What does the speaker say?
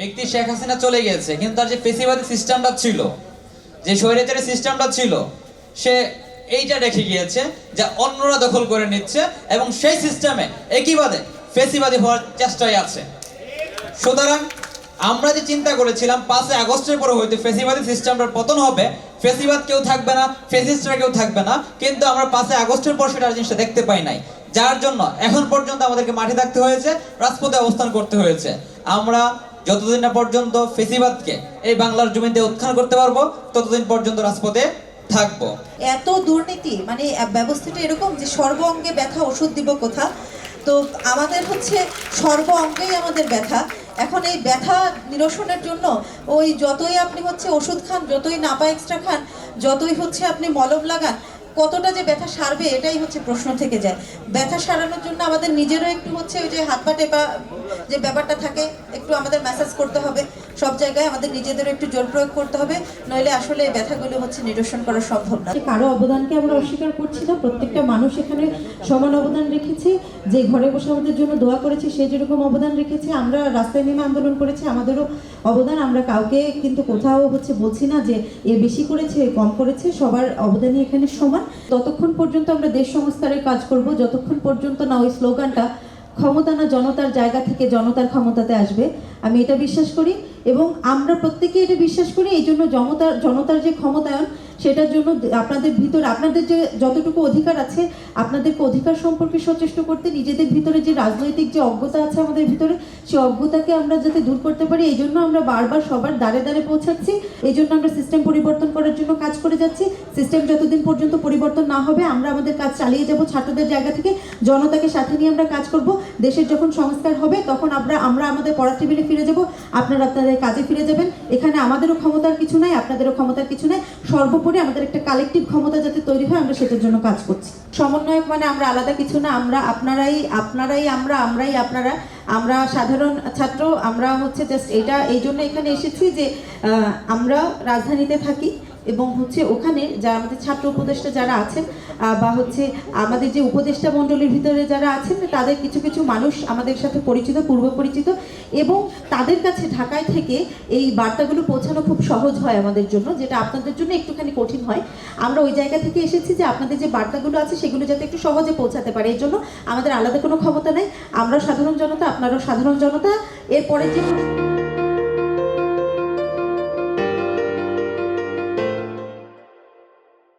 ব্যক্তি শেখ হাসিনা চলে গেছে কিন্তু তার যে ফেসিবাদী সিস্টেমটা ছিল, যে স্বৈরাচারী সিস্টেমটা ছিল, সে এইটা রেখে গিয়েছে যা অন্যরা দখল করে নিচ্ছে এবং সেই সিস্টেমে একইবাদে ফেসিবাদী হওয়ার চেষ্টায় আছে। সুতরাং আমরা যে চিন্তা করেছিলাম, পাঁচই আগস্টের পরে হয়তো ফেসিবাদী সিস্টেমটার পতন হবে, ফেসিবাদ কেউ থাকবে না, ফেসিস্টরা কেউ থাকবে না, কিন্তু আমরা পাঁচই আগস্টের পর সেটা জিনিসটা দেখতে পাই নাই। যার জন্য এখন পর্যন্ত আমাদেরকে মাঠে থাকতে হয়েছে, রাজপথে অবস্থান করতে হয়েছে। আমরা যতদিন না পর্যন্ত ফেসিবাদকে এই বাংলার জমিতে উত্থান করতে পারব, ততদিন পর্যন্ত রাজপথে থাকব। এত দুর্নীতি মানে ব্যবস্থাটা এরকম যে সর্ব অঙ্গে ব্যথা, ওষুধ দিব কোথা? তো আমাদের হচ্ছে সর্ব অঙ্গেই আমাদের ব্যথা। এখন এই ব্যথা নিরসনের জন্য ওই যতই আপনি হচ্ছে ওষুধ খান, যতই নাপা এক্সট্রা খান, যতই হচ্ছে আপনি মলম লাগান কতটা যে ব্যথা সারবে এটাই হচ্ছে প্রশ্ন থেকে যায়। ব্যথা সারানোর জন্য আমাদের নিজেরও একটু হচ্ছে ওই যে হাত পা টেপা যে ব্যাপারটা থাকে, একটু আমাদের ম্যাসাজ করতে হবে। সব জায়গায় আমাদের নিজেদেরও একটু জোর প্রয়োগ করতে হবে, নইলে আসলে এই ব্যথাগুলো হচ্ছে নিরসন করা সম্ভব না। কারও অবদানকে আমরা অস্বীকার করছি না, প্রত্যেকটা মানুষ এখানে সমান অবদান রেখেছে। যে ঘরে বসে আমাদের জন্য দোয়া করেছে, সে যেরকম অবদান রেখেছে। আমরা রাস্তায় নেমে আন্দোলন করেছি, আমাদেরও অবদান। আমরা কাউকে কিন্তু কোথাও হচ্ছে বলছি না যে এ বেশি করেছে কম করেছে। সবার অবদানই এখানে সমান। ততক্ষণ পর্যন্ত আমরা দেশ সংস্কারের কাজ করব, যতক্ষণ পর্যন্ত না ওই স্লোগানটা ক্ষমতা না জনতার জায়গা থেকে জনতার ক্ষমতাতে আসবে, আমি এটা বিশ্বাস করি। এবং আমরা প্রত্যেকে এটা বিশ্বাস করি, এই জন্য জনতার জনতার যে ক্ষমতায়ন সেটার জন্য আপনাদের ভিতরে, আপনাদের যে যতটুকু অধিকার আছে, আপনাদেরকে অধিকার সম্পর্কে সচেষ্ট করতে, নিজেদের ভিতরে যে রাজনৈতিক যে অজ্ঞতা আছে আমাদের ভিতরে সেই অজ্ঞতাকে আমরা যাতে দূর করতে পারি, এই জন্য আমরা বারবার সবার দ্বারে দ্বারে পৌঁছাচ্ছি। এই জন্য আমরা সিস্টেম পরিবর্তন করার জন্য কাজ করে যাচ্ছি। সিস্টেম যতদিন পর্যন্ত পরিবর্তন না হবে, আমরা আমাদের কাজ চালিয়ে যাব ছাত্রদের জায়গা থেকে। জনতাকে সাথে নিয়ে আমরা কাজ করব। দেশের যখন সংস্কার হবে, তখন আমরা আমরা আমাদের পড়ার টেবিলে ফিরে যাব। আপনারা আপনাদের কাজে ফিরে যাবেন। এখানে আমাদেরও ক্ষমতার কিছু নাই, আপনাদেরও ক্ষমতার কিছু নাই। সর্বোপরি আমাদের একটা কালেকটিভ ক্ষমতা যাতে তৈরি হয়, আমরা সেটার জন্য কাজ করছি। সমন্বয়ক মানে আমরা আলাদা কিছু না, আমরা আপনারাই আপনারাই আমরা, আমরাই আপনারা। আমরা সাধারণ ছাত্র, আমরা হচ্ছে জাস্ট এটা এই জন্য এখানে এসেছি যে আমরা রাজধানীতে থাকি। এবং হচ্ছে ওখানে যারা আমাদের ছাত্র উপদেষ্টা যারা আছেন বা হচ্ছে আমাদের যে উপদেষ্টা মণ্ডলীর ভিতরে যারা আছেন, তাদের কিছু কিছু মানুষ আমাদের সাথে পরিচিত, পূর্ব পরিচিত এবং তাদের কাছে ঢাকায় থেকে এই বার্তাগুলো পৌঁছানো খুব সহজ হয় আমাদের জন্য, যেটা আপনাদের জন্য একটুখানি কঠিন হয়। আমরা ওই জায়গা থেকে এসেছি যে আপনাদের যে বার্তাগুলো আছে, সেগুলো যাতে একটু সহজে পৌঁছাতে পারে। এই জন্য আমাদের আলাদা কোনো ক্ষমতা নেই। আমরা সাধারণ জনতা, আপনারাও সাধারণ জনতা। এরপরে যে